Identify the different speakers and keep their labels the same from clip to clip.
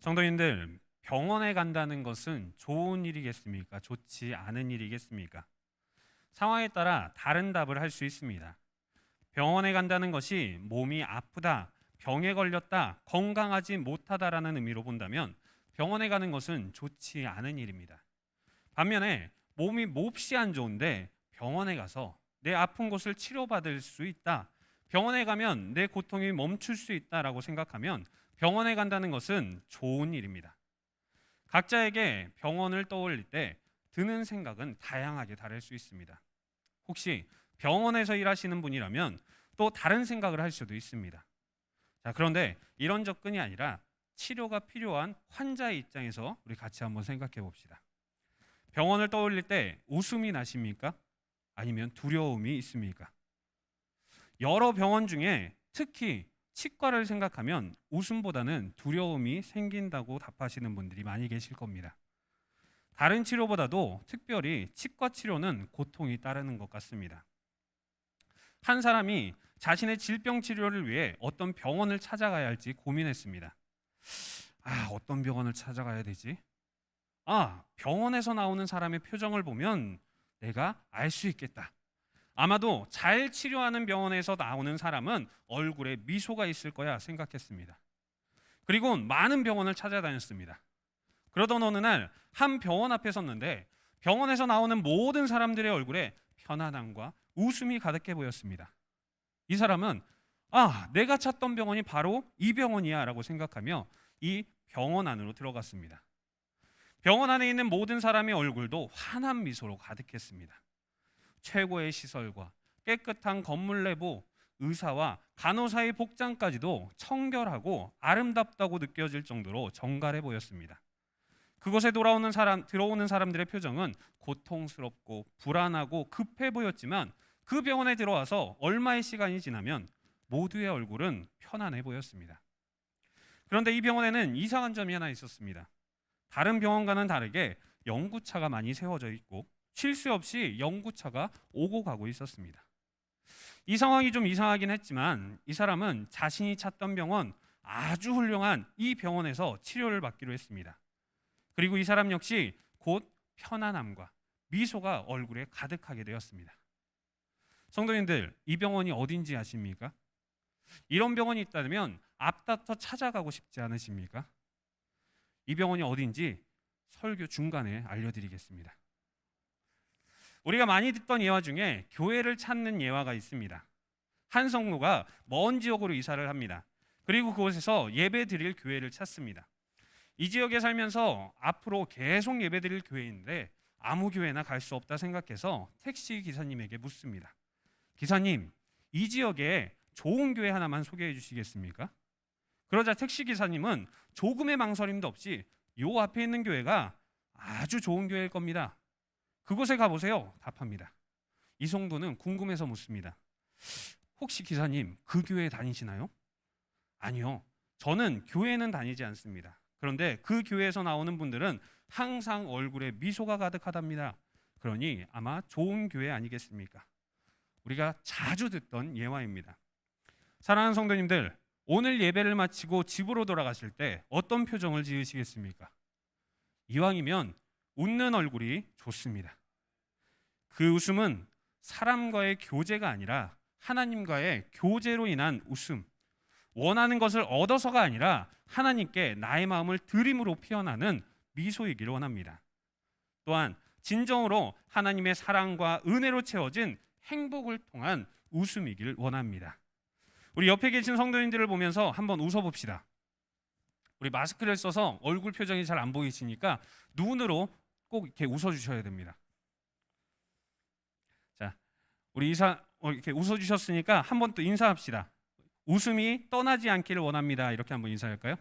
Speaker 1: 성도님들 병원에 간다는 것은 좋은 일이겠습니까? 좋지 않은 일이겠습니까? 상황에 따라 다른 답을 할 수 있습니다. 병원에 간다는 것이 몸이 아프다, 병에 걸렸다, 건강하지 못하다라는 의미로 본다면 병원에 가는 것은 좋지 않은 일입니다. 반면에 몸이 몹시 안 좋은데 병원에 가서 내 아픈 곳을 치료받을 수 있다. 병원에 가면 내 고통이 멈출 수 있다라고 생각하면 병원에 간다는 것은 좋은 일입니다. 각자에게 병원을 떠올릴 때 드는 생각은 다양하게 다를 수 있습니다. 혹시 병원에서 일하시는 분이라면 또 다른 생각을 할 수도 있습니다. 자, 그런데 이런 접근이 아니라 치료가 필요한 환자의 입장에서 우리 같이 한번 생각해 봅시다. 병원을 떠올릴 때 웃음이 나십니까? 아니면 두려움이 있습니까? 여러 병원 중에 특히 치과를 생각하면 웃음보다는 두려움이 생긴다고 답하시는 분들이 많이 계실 겁니다. 다른 치료보다도 특별히 치과 치료는 고통이 따르는 것 같습니다. 한 사람이 자신의 질병 치료를 위해 어떤 병원을 찾아가야 할지 고민했습니다. 아, 어떤 병원을 찾아가야 되지? 아, 병원에서 나오는 사람의 표정을 보면 내가 알 수 있겠다. 아마도 잘 치료하는 병원에서 나오는 사람은 얼굴에 미소가 있을 거야 생각했습니다. 그리고 많은 병원을 찾아다녔습니다. 그러던 어느 날 한 병원 앞에 섰는데 병원에서 나오는 모든 사람들의 얼굴에 편안함과 웃음이 가득해 보였습니다. 이 사람은 아, 내가 찾던 병원이 바로 이 병원이야라고 생각하며 이 병원 안으로 들어갔습니다. 병원 안에 있는 모든 사람의 얼굴도 환한 미소로 가득했습니다. 최고의 시설과 깨끗한 건물 내부, 의사와 간호사의 복장까지도 청결하고 아름답다고 느껴질 정도로 정갈해 보였습니다. 그곳에 돌아오는 사람, 들어오는 사람들의 표정은 고통스럽고 불안하고 급해 보였지만 그 병원에 들어와서 얼마의 시간이 지나면 모두의 얼굴은 편안해 보였습니다. 그런데 이 병원에는 이상한 점이 하나 있었습니다. 다른 병원과는 다르게 연구차가 많이 세워져 있고 쉴새 없이 연구차가 오고 가고 있었습니다. 이 상황이 좀 이상하긴 했지만 이 사람은 자신이 찾던 병원 아주 훌륭한 이 병원에서 치료를 받기로 했습니다. 그리고 이 사람 역시 곧 편안함과 미소가 얼굴에 가득하게 되었습니다. 성도님들, 이 병원이 어딘지 아십니까? 이런 병원이 있다면 앞다퉈 찾아가고 싶지 않으십니까? 이 병원이 어딘지 설교 중간에 알려드리겠습니다. 우리가 많이 듣던 예화 중에 교회를 찾는 예화가 있습니다. 한 성도가 먼 지역으로 이사를 합니다. 그리고 그곳에서 예배 드릴 교회를 찾습니다. 이 지역에 살면서 앞으로 계속 예배 드릴 교회인데 아무 교회나 갈 수 없다 생각해서 택시 기사님에게 묻습니다. 기사님, 이 지역에 좋은 교회 하나만 소개해 주시겠습니까? 그러자 택시 기사님은 조금의 망설임도 없이 요 앞에 있는 교회가 아주 좋은 교회일 겁니다. 그곳에 가보세요. 답합니다. 이송도는 궁금해서 묻습니다. 혹시 기사님 그 교회 다니시나요? 아니요. 저는 교회는 다니지 않습니다. 그런데 그 교회에서 나오는 분들은 항상 얼굴에 미소가 가득하답니다. 그러니 아마 좋은 교회 아니겠습니까? 우리가 자주 듣던 예화입니다. 사랑하는 성도님들, 오늘 예배를 마치고 집으로 돌아가실 때 어떤 표정을 지으시겠습니까? 이왕이면 웃는 얼굴이 좋습니다. 그 웃음은 사람과의 교제가 아니라 하나님과의 교제로 인한 웃음. 원하는 것을 얻어서가 아니라 하나님께 나의 마음을 드림으로 피어나는 미소이기를 원합니다. 또한 진정으로 하나님의 사랑과 은혜로 채워진 행복을 통한 웃음이길 원합니다. 우리 옆에 계신 성도님들을 보면서 한번 웃어봅시다. 우리 마스크를 써서 얼굴 표정이 잘 안 보이시니까 눈으로 꼭 이렇게 웃어주셔야 됩니다. 자, 우리 이사 어, 이렇게 웃어주셨으니까 한 번 또 인사합시다. 웃음이 떠나지 않기를 원합니다. 이렇게 한번 인사할까요?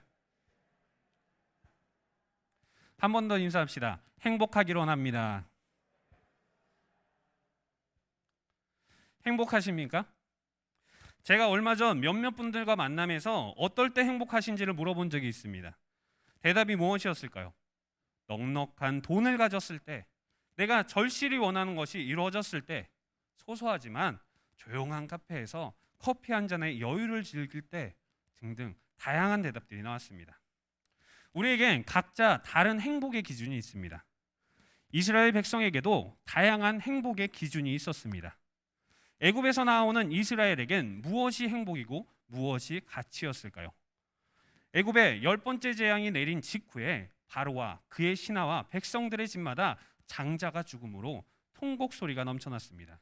Speaker 1: 한 번 더 인사합시다. 행복하기를 원합니다. 행복하십니까? 제가 얼마 전 몇몇 분들과 만남에서 어떨 때 행복하신지를 물어본 적이 있습니다. 대답이 무엇이었을까요? 넉넉한 돈을 가졌을 때, 내가 절실히 원하는 것이 이루어졌을 때, 소소하지만 조용한 카페에서 커피 한 잔의 여유를 즐길 때 등등 다양한 대답들이 나왔습니다. 우리에겐 각자 다른 행복의 기준이 있습니다. 이스라엘 백성에게도 다양한 행복의 기준이 있었습니다. 애굽에서 나오는 이스라엘에겐 무엇이 행복이고 무엇이 가치였을까요? 애굽의 열 번째 재앙이 내린 직후에 바로와 그의 신하와 백성들의 집마다 장자가 죽음으로 통곡 소리가 넘쳐났습니다.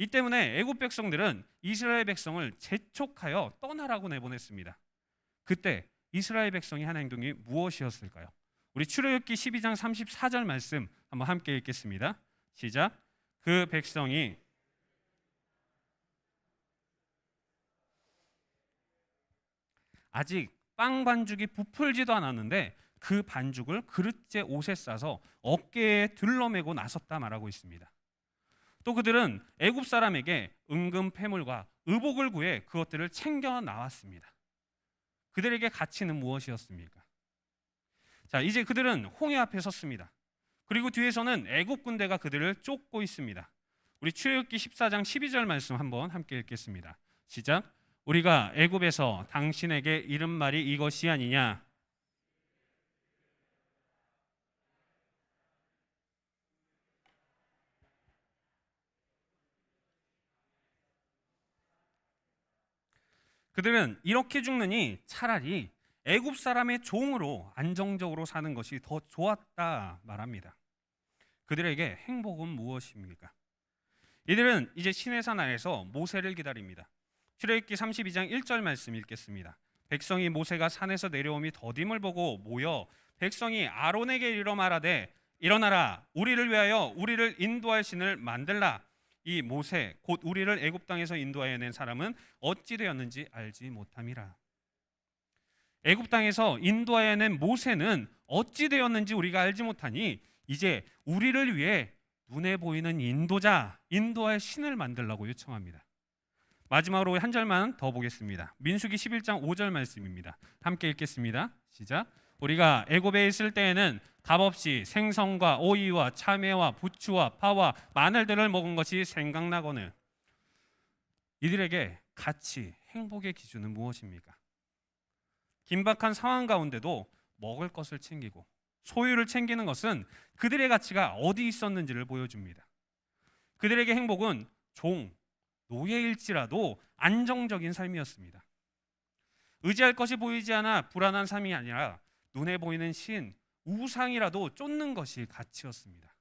Speaker 1: 이 때문에 애굽 백성들은 이스라엘 백성을 재촉하여 떠나라고 내보냈습니다. 그때 이스라엘 백성이 한 행동이 무엇이었을까요? 우리 출애굽기 12장 34절 말씀 한번 함께 읽겠습니다. 시작. 그 백성이 아직 빵 반죽이 부풀지도 않았는데 그 반죽을 그릇째 옷에 싸서 어깨에 들러매고 나섰다 말하고 있습니다. 또 그들은 애굽 사람에게 은금 패물과 의복을 구해 그것들을 챙겨 나왔습니다. 그들에게 가치는 무엇이었습니까? 자, 이제 그들은 홍해 앞에 섰습니다. 그리고 뒤에서는 애굽 군대가 그들을 쫓고 있습니다. 우리 출애굽기 14장 12절 말씀 한번 함께 읽겠습니다. 시작. 우리가 애굽에서 당신에게 이른 말이 이것이 아니냐? 그들은 이렇게 죽느니 차라리 애굽 사람의 종으로 안정적으로 사는 것이 더 좋았다 말합니다. 그들에게 행복은 무엇입니까? 이들은 이제 시내산 아래서 모세를 기다립니다. 출애굽기 32장 1절 말씀 읽겠습니다. 백성이 모세가 산에서 내려오미 더딤을 보고 모여 백성이 아론에게 이르러 말하되 일어나라 우리를 위하여 우리를 인도할 신을 만들라 이 모세 곧 우리를 애굽 땅에서 인도하여 낸 사람은 어찌 되었는지 알지 못함이라. 애굽 땅에서 인도하여 낸 모세는 어찌 되었는지 우리가 알지 못하니 이제 우리를 위해 눈에 보이는 인도자, 인도할 신을 만들라고 요청합니다. 마지막으로 한 절만 더 보겠습니다. 민수기 11장 5절 말씀입니다. 함께 읽겠습니다. 시작. 우리가 애굽에 있을 때에는 값없이 생선과 오이와 참외와 부추와 파와 마늘들을 먹은 것이 생각나거늘 이들에게 가치, 행복의 기준은 무엇입니까? 긴박한 상황 가운데도 먹을 것을 챙기고 소유를 챙기는 것은 그들의 가치가 어디 있었는지를 보여줍니다. 그들에게 행복은 종, 노예일지라도 안정적인 삶이었습니다. 의지할 것이 보이지 않아 불안한 삶이 아니라 눈에 보이는 신, 우상이라도 쫓는 것이 가치였습니다.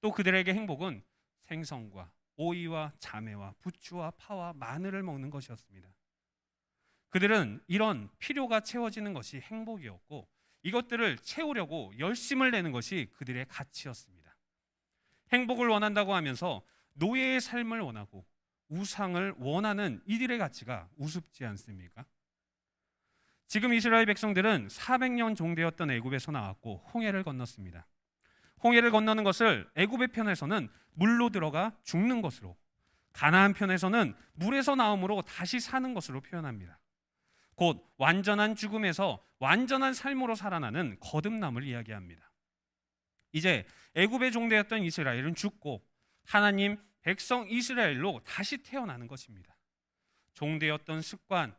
Speaker 1: 또 그들에게 행복은 생선과 오이와 자매와 부추와 파와 마늘을 먹는 것이었습니다. 그들은 이런 필요가 채워지는 것이 행복이었고 이것들을 채우려고 열심을 내는 것이 그들의 가치였습니다. 행복을 원한다고 하면서 노예의 삶을 원하고 우상을 원하는 이들의 가치가 우습지 않습니까? 지금 이스라엘 백성들은 400년 종되었던 애굽에서 나왔고 홍해를 건넜습니다. 홍해를 건너는 것을 애굽의 편에서는 물로 들어가 죽는 것으로 가나안 편에서는 물에서 나옴으로 다시 사는 것으로 표현합니다. 곧 완전한 죽음에서 완전한 삶으로 살아나는 거듭남을 이야기합니다. 이제 애굽의 종되었던 이스라엘은 죽고 하나님 백성 이스라엘로 다시 태어나는 것입니다. 종되었던 습관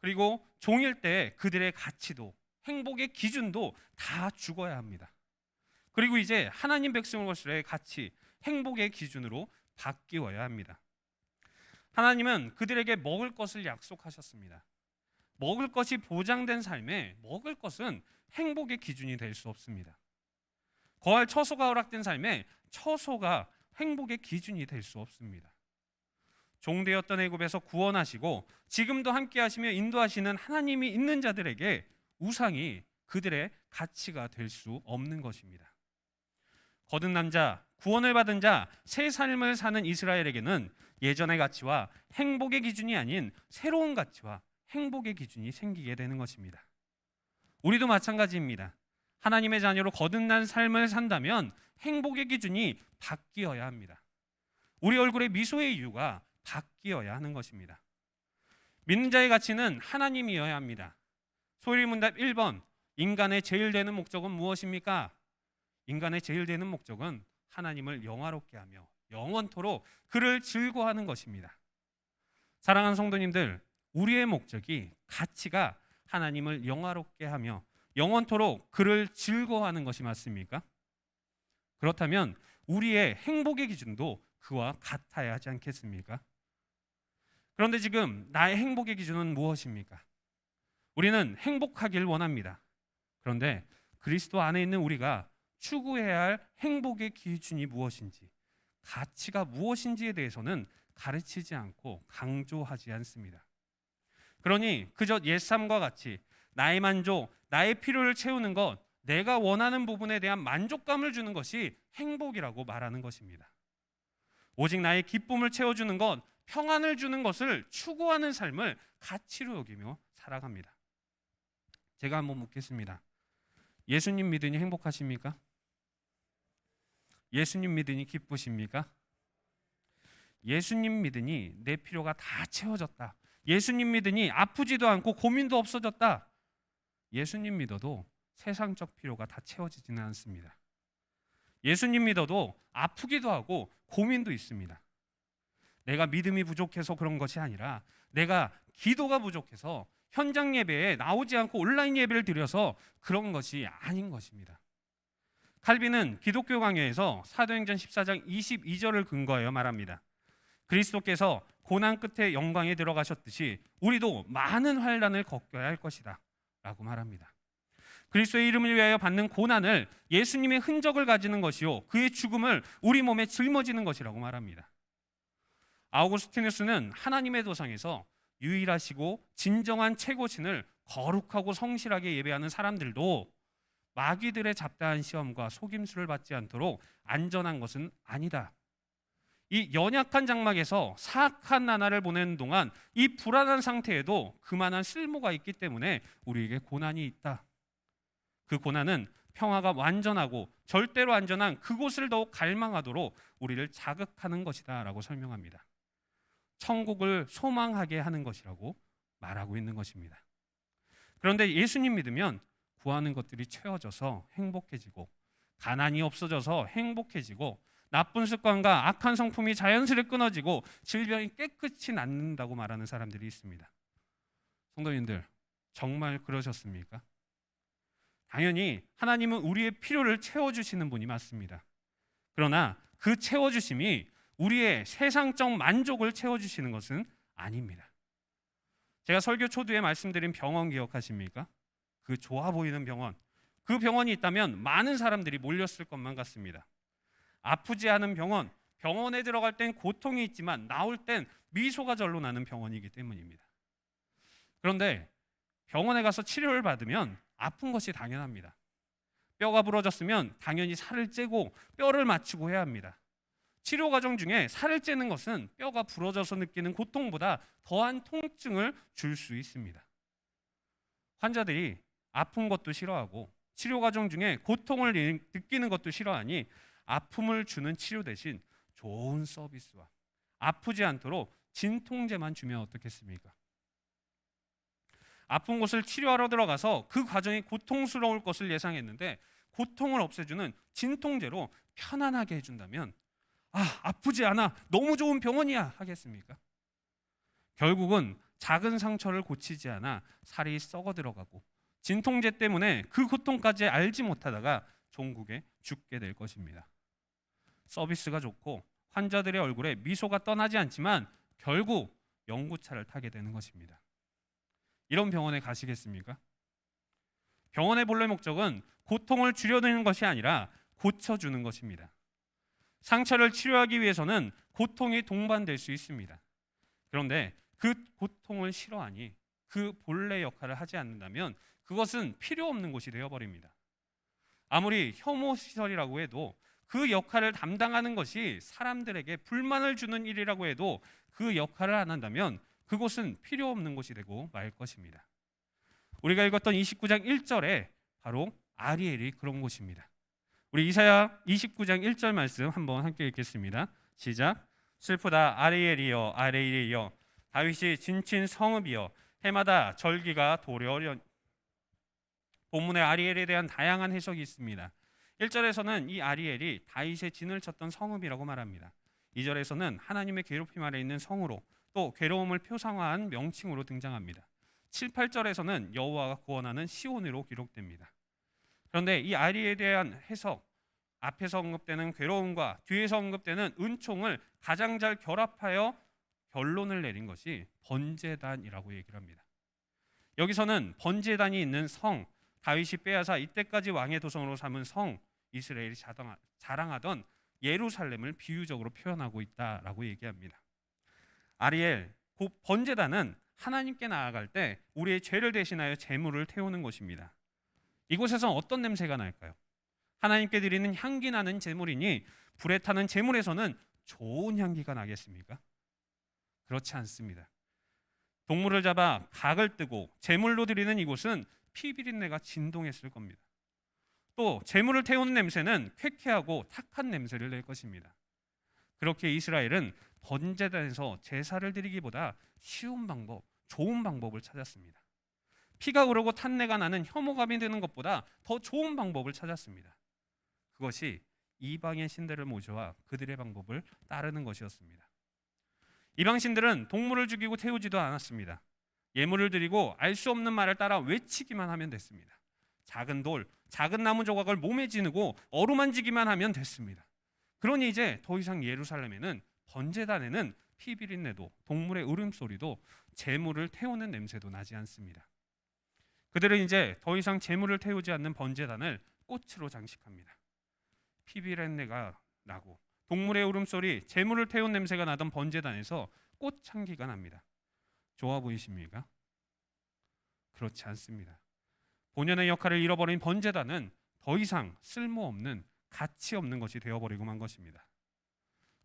Speaker 1: 그리고 종일 때 그들의 가치도 행복의 기준도 다 죽어야 합니다. 그리고 이제 하나님 백성으로서의 가치, 행복의 기준으로 바뀌어야 합니다. 하나님은 그들에게 먹을 것을 약속하셨습니다. 먹을 것이 보장된 삶에 먹을 것은 행복의 기준이 될 수 없습니다. 거할 처소가 허락된 삶에 처소가 행복의 기준이 될 수 없습니다. 종되었던 애굽에서 구원하시고 지금도 함께 하시며 인도하시는 하나님이 있는 자들에게 우상이 그들의 가치가 될 수 없는 것입니다. 거듭난 자, 구원을 받은 자, 새 삶을 사는 이스라엘에게는 예전의 가치와 행복의 기준이 아닌 새로운 가치와 행복의 기준이 생기게 되는 것입니다. 우리도 마찬가지입니다. 하나님의 자녀로 거듭난 삶을 산다면 행복의 기준이 바뀌어야 합니다. 우리 얼굴에 미소의 이유가 바뀌어야 하는 것입니다. 믿는 자의 가치는 하나님이어야 합니다. 소일문답 1번 인간의 제일 되는 목적은 무엇입니까? 인간의 제일 되는 목적은 하나님을 영화롭게 하며 영원토록 그를 즐거워하는 것입니다. 사랑하는 성도님들, 우리의 목적이 가치가 하나님을 영화롭게 하며 영원토록 그를 즐거워하는 것이 맞습니까? 그렇다면 우리의 행복의 기준도 그와 같아야 하지 않겠습니까? 그런데 지금 나의 행복의 기준은 무엇입니까? 우리는 행복하길 원합니다. 그런데 그리스도 안에 있는 우리가 추구해야 할 행복의 기준이 무엇인지, 가치가 무엇인지에 대해서는 가르치지 않고 강조하지 않습니다. 그러니 그저 옛삶과 같이 나의 만족, 나의 필요를 채우는 것, 내가 원하는 부분에 대한 만족감을 주는 것이 행복이라고 말하는 것입니다. 오직 나의 기쁨을 채워주는 것, 평안을 주는 것을 추구하는 삶을 가치로 여기며 살아갑니다. 제가 한번 묻겠습니다. 예수님 믿으니 행복하십니까? 예수님 믿으니 기쁘십니까? 예수님 믿으니 내 필요가 다 채워졌다. 예수님 믿으니 아프지도 않고 고민도 없어졌다. 예수님 믿어도 세상적 필요가 다 채워지지는 않습니다. 예수님 믿어도 아프기도 하고 고민도 있습니다. 내가 믿음이 부족해서 그런 것이 아니라 내가 기도가 부족해서 현장 예배에 나오지 않고 온라인 예배를 드려서 그런 것이 아닌 것입니다. 칼빈은 기독교 강요에서 사도행전 14장 22절을 근거하여 말합니다. 그리스도께서 고난 끝에 영광에 들어가셨듯이 우리도 많은 환란을 겪어야 할 것이다. 라고 말합니다. 그리스도의 이름을 위하여 받는 고난을 예수님의 흔적을 가지는 것이요 그의 죽음을 우리 몸에 짊어지는 것이라고 말합니다. 아우구스티누스는 하나님의 도상에서 유일하시고 진정한 최고신을 거룩하고 성실하게 예배하는 사람들도 마귀들의 잡다한 시험과 속임수를 받지 않도록 안전한 것은 아니다. 이 연약한 장막에서 사악한 나날을 보내는 동안 이 불안한 상태에도 그만한 쓸모가 있기 때문에 우리에게 고난이 있다. 그 고난은 평화가 완전하고 절대로 안전한 그곳을 더욱 갈망하도록 우리를 자극하는 것이다라고 설명합니다. 천국을 소망하게 하는 것이라고 말하고 있는 것입니다. 그런데 예수님 믿으면 구하는 것들이 채워져서 행복해지고 가난이 없어져서 행복해지고 나쁜 습관과 악한 성품이 자연스레 끊어지고 질병이 깨끗이 낫는다고 말하는 사람들이 있습니다. 성도님들 정말 그러셨습니까? 당연히 하나님은 우리의 필요를 채워주시는 분이 맞습니다. 그러나 그 채워주심이 우리의 세상적 만족을 채워주시는 것은 아닙니다. 제가 설교 초두에 말씀드린 병원 기억하십니까? 그 좋아 보이는 병원. 그 병원이 있다면 많은 사람들이 몰렸을 것만 같습니다. 아프지 않은 병원, 병원에 들어갈 땐 고통이 있지만 나올 땐 미소가 절로 나는 병원이기 때문입니다. 그런데 병원에 가서 치료를 받으면 아픈 것이 당연합니다. 뼈가 부러졌으면 당연히 살을 째고 뼈를 맞추고 해야 합니다. 치료 과정 중에 살을 째는 것은 뼈가 부러져서 느끼는 고통보다 더한 통증을 줄 수 있습니다. 환자들이 아픈 것도 싫어하고 치료 과정 중에 고통을 느끼는 것도 싫어하니 아픔을 주는 치료 대신 좋은 서비스와 아프지 않도록 진통제만 주면 어떻겠습니까? 아픈 곳을 치료하러 들어가서 그 과정이 고통스러울 것을 예상했는데 고통을 없애주는 진통제로 편안하게 해준다면 아 아프지 않아 너무 좋은 병원이야 하겠습니까? 결국은 작은 상처를 고치지 않아 살이 썩어 들어가고 진통제 때문에 그 고통까지 알지 못하다가 종국에 죽게 될 것입니다. 서비스가 좋고 환자들의 얼굴에 미소가 떠나지 않지만 결국 연구차를 타게 되는 것입니다. 이런 병원에 가시겠습니까? 병원의 본래 목적은 고통을 줄여드는 것이 아니라 고쳐주는 것입니다. 상처를 치료하기 위해서는 고통이 동반될 수 있습니다. 그런데 그 고통을 싫어하니 그 본래 역할을 하지 않는다면 그것은 필요 없는 곳이 되어버립니다. 아무리 혐오 시설이라고 해도 그 역할을 담당하는 것이 사람들에게 불만을 주는 일이라고 해도 그 역할을 안 한다면 그곳은 필요 없는 곳이 되고 말 것입니다. 우리가 읽었던 29장 1절에 바로 아리엘이 그런 곳입니다. 우리 이사야 29장 1절 말씀 한번 함께 읽겠습니다. 시작. 슬프다 아리엘이여 아리엘이여 다윗이 진친 성읍이여 해마다 절기가 도려려 본문의 아리엘에 대한 다양한 해석이 있습니다. 1절에서는 이 아리엘이 다윗의 진을 쳤던 성읍이라고 말합니다. 2절에서는 하나님의 괴롭힘 아래 있는 성으로 또 괴로움을 표상화한 명칭으로 등장합니다. 7, 8절에서는 여호와가 구원하는 시온으로 기록됩니다. 그런데 이 아리에 대한 해석 앞에서 언급되는 괴로움과 뒤에서 언급되는 은총을 가장 잘 결합하여 결론을 내린 것이 번제단이라고 얘기를 합니다. 여기서는 번제단이 있는 성 다윗이 빼앗아 이때까지 왕의 도성으로 삼은 성 이스라엘이 자랑하던 예루살렘을 비유적으로 표현하고 있다라고 얘기합니다. 아리엘 곧 번제단은 하나님께 나아갈 때 우리의 죄를 대신하여 제물을 태우는 곳입니다. 이곳에서 어떤 냄새가 날까요? 하나님께 드리는 향기 나는 제물이니 불에 타는 제물에서는 좋은 향기가 나겠습니까? 그렇지 않습니다. 동물을 잡아 각을 뜨고 제물로 드리는 이곳은 피비린내가 진동했을 겁니다. 또 제물을 태우는 냄새는 쾌쾌하고 탁한 냄새를 낼 것입니다. 그렇게 이스라엘은 번제단에서 제사를 드리기보다 쉬운 방법, 좋은 방법을 찾았습니다. 피가 흐르고 탄내가 나는 혐오감이 드는 것보다 더 좋은 방법을 찾았습니다. 그것이 이방의 신들을 모셔와 그들의 방법을 따르는 것이었습니다. 이방 신들은 동물을 죽이고 태우지도 않았습니다. 예물을 드리고 알 수 없는 말을 따라 외치기만 하면 됐습니다. 작은 돌, 작은 나무 조각을 몸에 지누고 어루만지기만 하면 됐습니다. 그러니 이제 더 이상 예루살렘에는 번제단에는 피비린내도 동물의 울음소리도 재물을 태우는 냄새도 나지 않습니다. 그들은 이제 더 이상 재물을 태우지 않는 번제단을 꽃으로 장식합니다. 피비린내가 나고 동물의 울음소리, 재물을 태운 냄새가 나던 번제단에서 꽃 향기가 납니다. 좋아 보이십니까? 그렇지 않습니다. 본연의 역할을 잃어버린 번제단은 더 이상 쓸모없는 가치 없는 것이 되어버리고 만 것입니다.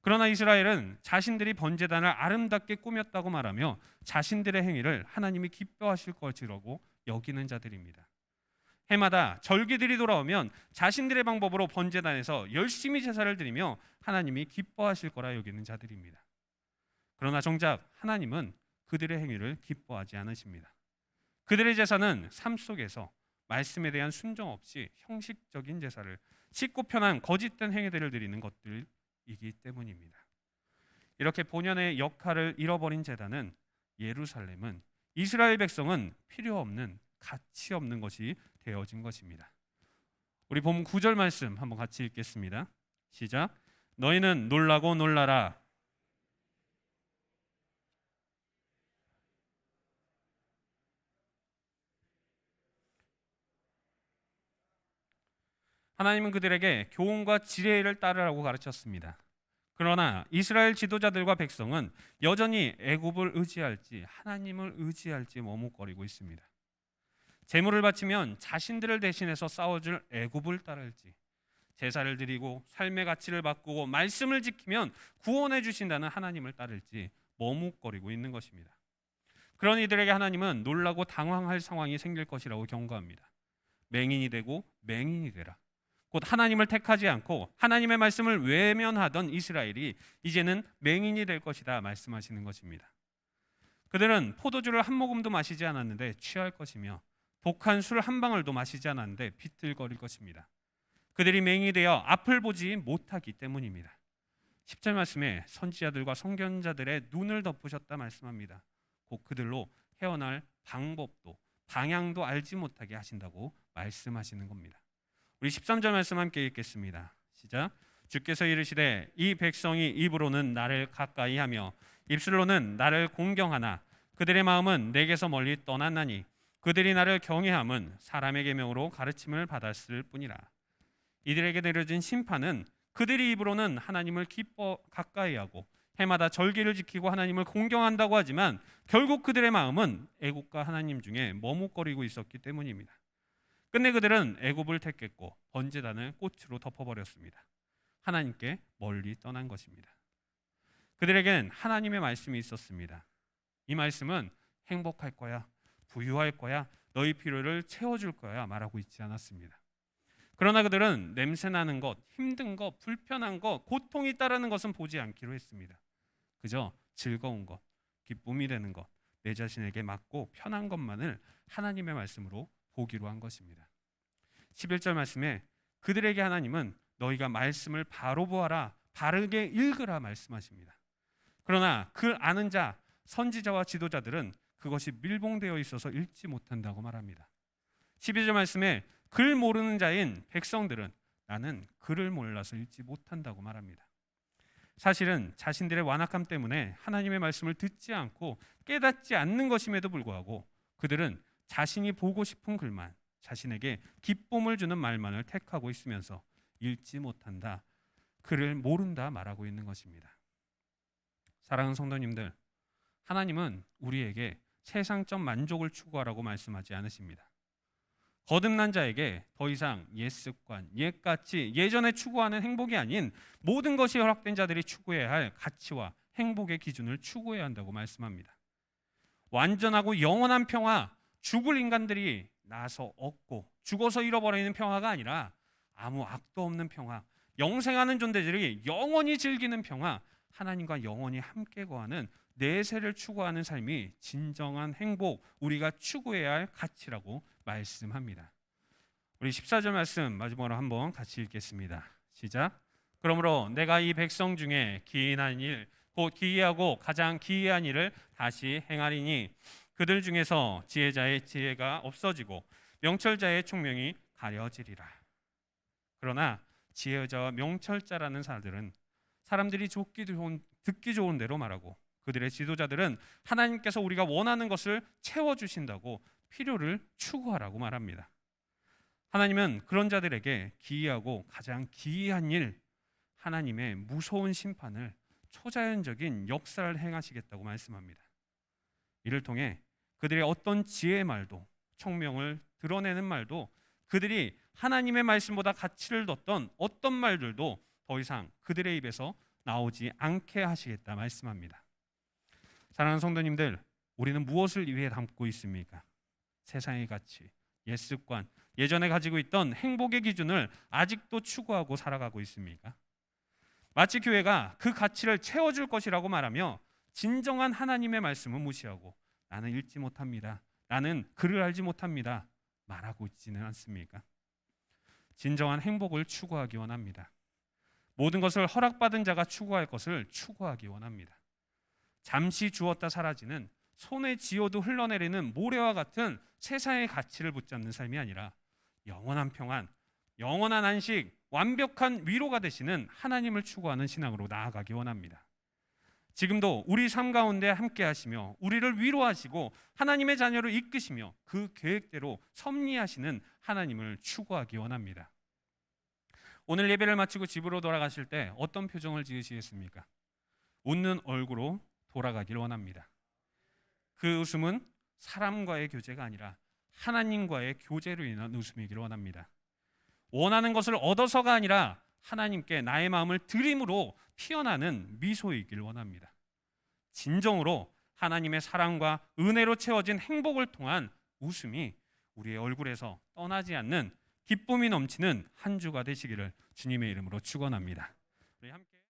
Speaker 1: 그러나 이스라엘은 자신들이 번제단을 아름답게 꾸몄다고 말하며 자신들의 행위를 하나님이 기뻐하실 것이라고 여기는 자들입니다. 해마다 절기들이 돌아오면 자신들의 방법으로 번제단에서 열심히 제사를 드리며 하나님이 기뻐하실 거라 여기는 자들입니다. 그러나 정작 하나님은 그들의 행위를 기뻐하지 않으십니다. 그들의 제사는 삶 속에서 말씀에 대한 순종 없이 형식적인 제사를 쉽고 편한 거짓된 행위들을 드리는 것들 이기 때문입니다. 이렇게 본연의 역할을 잃어버린 재단은 예루살렘은 이스라엘 백성은 필요 없는 가치 없는 것이 되어진 것입니다. 우리 본 9절 말씀 한번 같이 읽겠습니다. 시작. 너희는 놀라고 놀라라. 하나님은 그들에게 교훈과 지혜를 따르라고 가르쳤습니다. 그러나 이스라엘 지도자들과 백성은 여전히 애굽을 의지할지 하나님을 의지할지 머뭇거리고 있습니다. 제물을 바치면 자신들을 대신해서 싸워줄 애굽을 따를지 제사를 드리고 삶의 가치를 바꾸고 말씀을 지키면 구원해 주신다는 하나님을 따를지 머뭇거리고 있는 것입니다. 그런 이들에게 하나님은 놀라고 당황할 상황이 생길 것이라고 경고합니다. 맹인이 되고 맹인이 되라. 곧 하나님을 택하지 않고 하나님의 말씀을 외면하던 이스라엘이 이제는 맹인이 될 것이다 말씀하시는 것입니다. 그들은 포도주를 한 모금도 마시지 않았는데 취할 것이며 독한 술 한 방울도 마시지 않았는데 비틀거릴 것입니다. 그들이 맹인이 되어 앞을 보지 못하기 때문입니다. 10절 말씀에 선지자들과 성견자들의 눈을 덮으셨다 말씀합니다. 곧 그들로 헤어날 방법도 방향도 알지 못하게 하신다고 말씀하시는 겁니다. 우리 13절 말씀 함께 읽겠습니다. 시작. 주께서 이르시되 이 백성이 입으로는 나를 가까이 하며 입술로는 나를 공경하나 그들의 마음은 내게서 멀리 떠났나니 그들이 나를 경외함은 사람의 계명으로 가르침을 받았을 뿐이라. 이들에게 내려진 심판은 그들이 입으로는 하나님을 기뻐 가까이 하고 해마다 절기를 지키고 하나님을 공경한다고 하지만 결국 그들의 마음은 애국과 하나님 중에 머뭇거리고 있었기 때문입니다. 끝내 그들은 애굽을 택했고 번제단을 꽃으로 덮어버렸습니다. 하나님께 멀리 떠난 것입니다. 그들에겐 하나님의 말씀이 있었습니다. 이 말씀은 행복할 거야, 부유할 거야, 너희 필요를 채워줄 거야 말하고 있지 않았습니다. 그러나 그들은 냄새 나는 것, 힘든 것, 불편한 것, 고통이 따르는 것은 보지 않기로 했습니다. 그저 즐거운 것, 기쁨이 되는 것, 내 자신에게 맞고 편한 것만을 하나님의 말씀으로 보기로 한 것입니다. 11절 말씀에 그들에게 하나님은 너희가 말씀을 바로 보아라 바르게 읽으라 말씀하십니다. 그러나 그 아는 자 선지자와 지도자들은 그것이 밀봉되어 있어서 읽지 못한다고 말합니다. 12절 말씀에 글 모르는 자인 백성들은 나는 글을 몰라서 읽지 못한다고 말합니다. 사실은 자신들의 완악함 때문에 하나님의 말씀을 듣지 않고 깨닫지 않는 것임에도 불구하고 그들은 자신이 보고 싶은 글만 자신에게 기쁨을 주는 말만을 택하고 있으면서 읽지 못한다. 글을 모른다 말하고 있는 것입니다. 사랑하는 성도님들, 하나님은 우리에게 세상적 만족을 추구하라고 말씀하지 않으십니다. 거듭난 자에게 더 이상 옛 습관, 옛가치, 예전에 추구하는 행복이 아닌 모든 것이 허락된 자들이 추구해야 할 가치와 행복의 기준을 추구해야 한다고 말씀합니다. 완전하고 영원한 평화, 죽을 인간들이 나서 얻고 죽어서 잃어버리는 평화가 아니라 아무 악도 없는 평화, 영생하는 존재들이 영원히 즐기는 평화, 하나님과 영원히 함께 거하는 내세를 추구하는 삶이 진정한 행복, 우리가 추구해야 할 가치라고 말씀합니다. 우리 14절 말씀 마지막으로 한번 같이 읽겠습니다. 시작. 그러므로 내가 이 백성 중에 기이한 일, 곧 기이하고 가장 기이한 일을 다시 행하리니 그들 중에서 지혜자의 지혜가 없어지고 명철자의 총명이 가려지리라. 그러나 지혜자와 명철자라는 사람들은 사람들이 좋기 좋은, 듣기 좋은 대로 말하고 그들의 지도자들은 하나님께서 우리가 원하는 것을 채워 주신다고 필요를 추구하라고 말합니다. 하나님은 그런 자들에게 기이하고 가장 기이한 일, 하나님의 무서운 심판을 초자연적인 역사를 행하시겠다고 말씀합니다. 이를 통해 그들의 어떤 지혜의 말도 총명을 드러내는 말도 그들이 하나님의 말씀보다 가치를 뒀던 어떤 말들도 더 이상 그들의 입에서 나오지 않게 하시겠다 말씀합니다. 사랑하는 성도님들, 우리는 무엇을 위해 담고 있습니까? 세상의 가치, 옛 습관, 예전에 가지고 있던 행복의 기준을 아직도 추구하고 살아가고 있습니까? 마치 교회가 그 가치를 채워줄 것이라고 말하며 진정한 하나님의 말씀을 무시하고 나는 읽지 못합니다. 나는 글을 알지 못합니다. 말하고 있지는 않습니까? 진정한 행복을 추구하기 원합니다. 모든 것을 허락받은 자가 추구할 것을 추구하기 원합니다. 잠시 주었다 사라지는 손에 쥐어도 흘러내리는 모래와 같은 세상의 가치를 붙잡는 삶이 아니라 영원한 평안, 영원한 안식, 완벽한 위로가 되시는 하나님을 추구하는 신앙으로 나아가기 원합니다. 지금도 우리 삶 가운데 함께 하시며 우리를 위로하시고 하나님의 자녀로 이끄시며 그 계획대로 섭리하시는 하나님을 추구하기 원합니다. 오늘 예배를 마치고 집으로 돌아가실 때 어떤 표정을 지으시겠습니까? 웃는 얼굴로 돌아가길 원합니다. 그 웃음은 사람과의 교제가 아니라 하나님과의 교제로 인한 웃음이기를 원합니다. 원하는 것을 얻어서가 아니라 하나님께 나의 마음을 드림으로 피어나는 미소이길 원합니다. 진정으로 하나님의 사랑과 은혜로 채워진 행복을 통한 웃음이 우리의 얼굴에서 떠나지 않는 기쁨이 넘치는 한 주가 되시기를 주님의 이름으로 축원합니다. 우리 함께